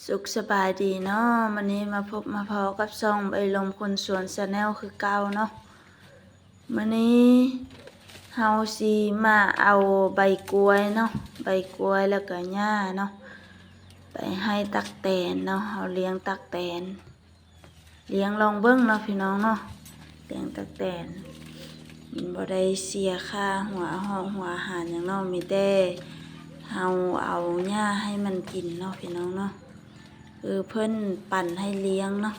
สุขสบายดีเนาะวันนี้มาพบมาพอกับซองใบลมคนสวนสแนลคือเก่าเนาะวันนี้เฮาสิมาเอาใบกล้วยเนาะใบกล้วยแล้วก็หญ้าเนาะไปให้ตักแตนเนาะเฮาเลี้ยงตักแตน เลี้ยงลองเบิ้งเนาะพี่น้องเนาะเลี้ยงตักแตนมันบ่ได้เสียค่าหัวหองหัวอาหารหยังเนาะมีแต่เฮาเอาหญ้าให้มันกินเนาะพี่น้องเนาะ คือเพิ่นปั่นให้เลี้ยงเนาะ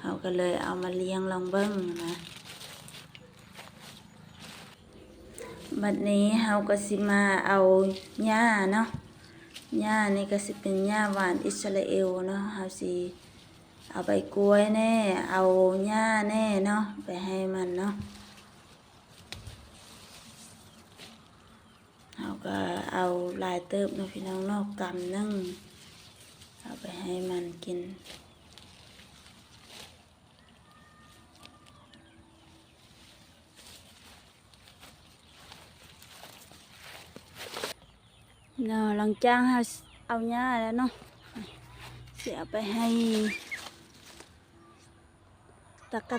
เขาก็เลยเอามาเลี้ยงลองเบิ้งนะบัดนี้เฮาก็สิมาเอาหญ้าเนาะหญ้านี่ก็สิเป็นหญ้าหวานอิสราเอลเนาะเฮาสิเอาใบกล้วยแน่ เอาหญ้าแน่เนาะไปให้มันเนาะเฮาก็เอาลายเติบเนาะพี่น้องเนาะกำนึงเอา ไปให้มันกินเนาะหลังจากเราเอาหญ้าแล้วเนาะเสียไปให้ตะกะ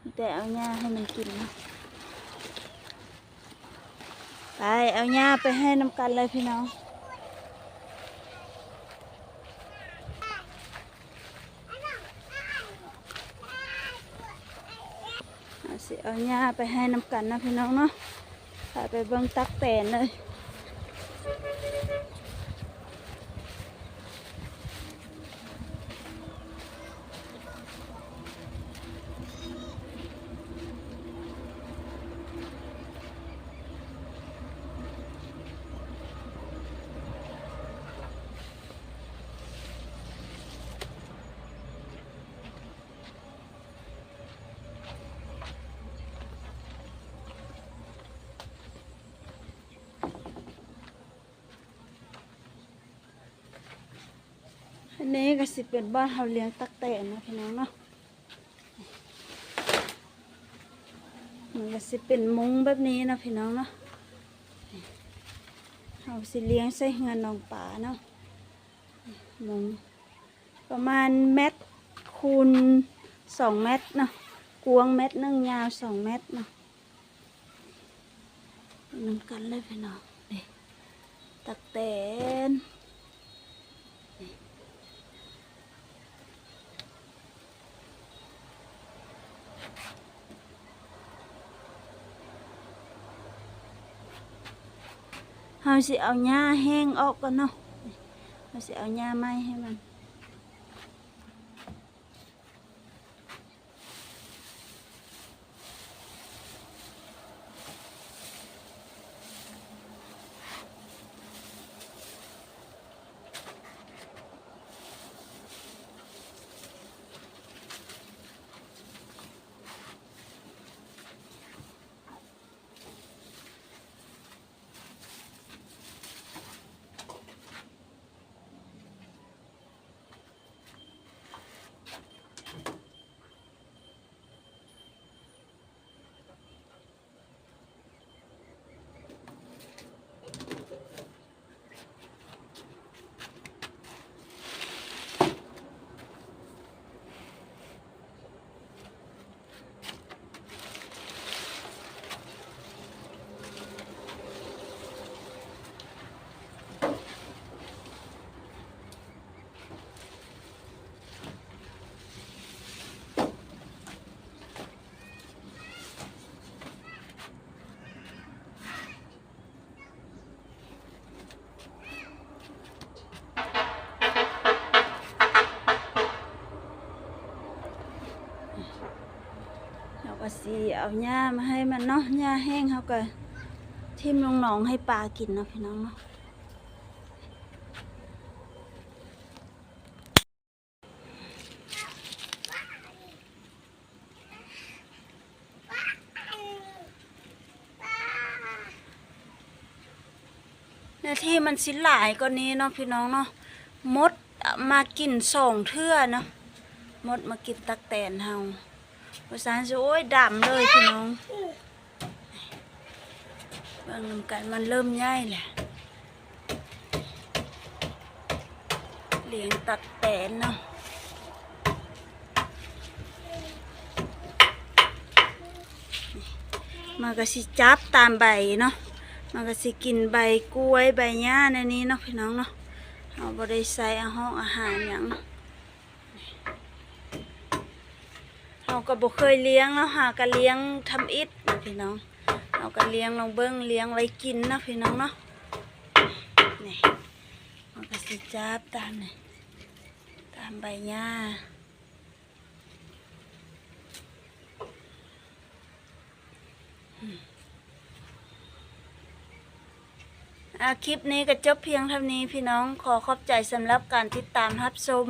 แตนเนาะพี่น้องเนาหน้าะบ่ได้ยากเลี้ยงตะแตนพี่น้อาหญ้าให้มันกิน ไปเอาหญ้าไปให้น้ำกันเลยพี่น้องเอาสิเอาหญ้าไปให้น้ำกันนะพี่น้องเนาะไปไปเบิ่งตักแตนเลย นี้ก็สิเป็นบ้านเฮาเลี้ยงตักแตนนะพี่น้องเนาะมันก็สิเป็นมุ้งแบบนี้นะพี่น้องเนาะเฮาสิเลี้ยงใส่เงินน้องป่าเนาะมุ้งประมาณเม็ดคูณสองเม็ดเนาะกวางเม็ดนึงยาวสองเม็ดเนาะน้ำกันเลยพี่น้องนี่ตักแตนเฮาสิเอาหญ้าแห้งออกก่อน เนาะเฮาสิเอาหญ้าไสิเอาหญ้ามาให้มันเนาะหญ้าแห้งเขาก็ทิ่มลงหนองให้ปลากินเนาะพี่น้องเนาะหน้าที่มันสิหลายกว่านี้เนาะพี่น้องเนาะมดมากินสองเทื่อเนาะมดมากินตักแตนเฮา ภาษาสิโอ้ยดำเลยพี่น้องเบิ่งนำกันมันเริ่มใหญ่แหละเลี้ยงตักแตนเนาะมันก็สิจับตามใบเนาะ มันก็สิกินใบกล้วยใบหญ้าในนี้เนาะพี่น้องเนาะเอาบ่ได้ใส่อาหารอาหารหยังเรา เราก็บ่เคยเลี้ยงเนาะหาก็เลี้ยงทำอิฐนะพี่น้องเราก็เลี้ยงลองเบิ้งเลี้ยงไว้กินนะพี่น้องเนาะนี่มันก็สิจับตามนี่ตามใบหญ้าอืมอะคลิปนี้ก็จบเพียงเท่านี้พี่น้องขอขอบใจสำหรับการติดตามรับชม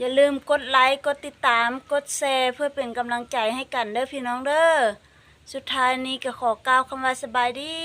อย่าลืมกดไลค์ กดติดตาม กดแชร์เพื่อเป็นกำลังใจให้กันเด้อพี่น้องเด้อ สุดท้ายนี้ก็ขอกล่าวคำว่าสบายดี